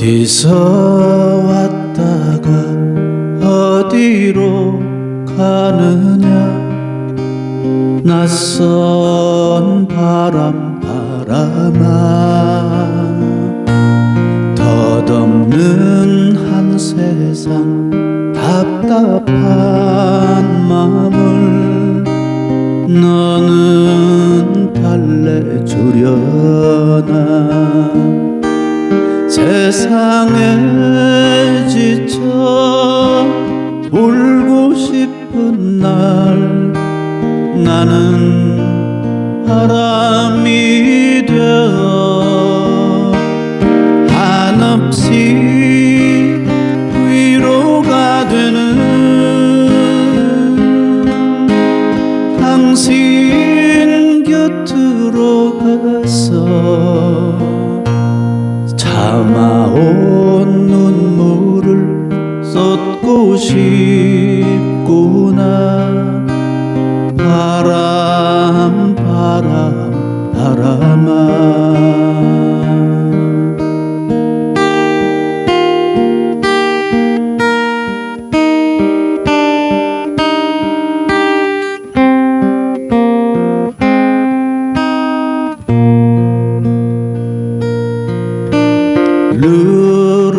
어디서 왔다가 어디로 가느냐? 낯선 바람 바람아 덧없는 한 세상 답답한 세상에 지쳐 울고 싶은 날 나는 바람이 되어 한없이 쏟고 싶구나. 바람 바람 바람아. 루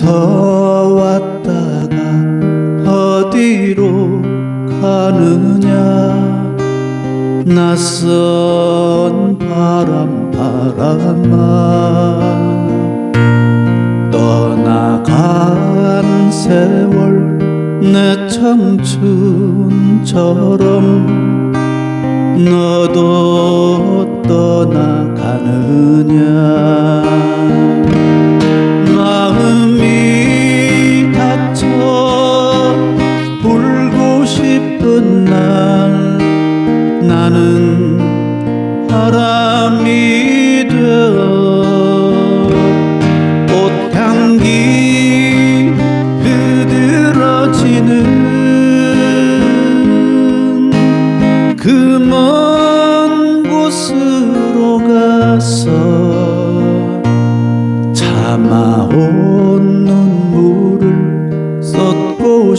어디서 왔다가 어디로 가느냐? 낯선 바람 바람아 떠나간 세월 내 청춘처럼 너도 떠나가느냐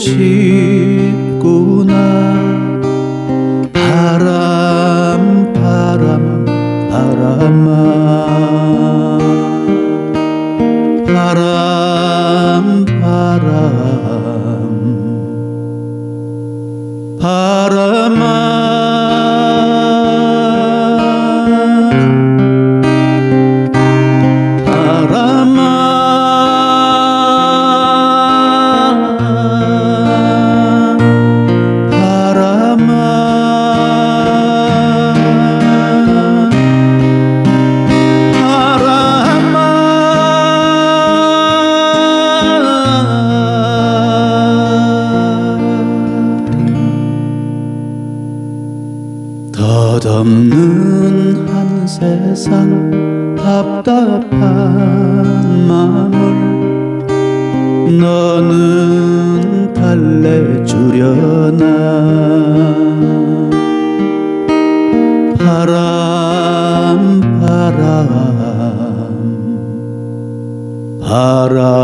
싶구나. 바람 바람 바람아. 바람 바람 없는 한 세상 답답한 마음을 너는 달래주려나? 바람 바람 바람아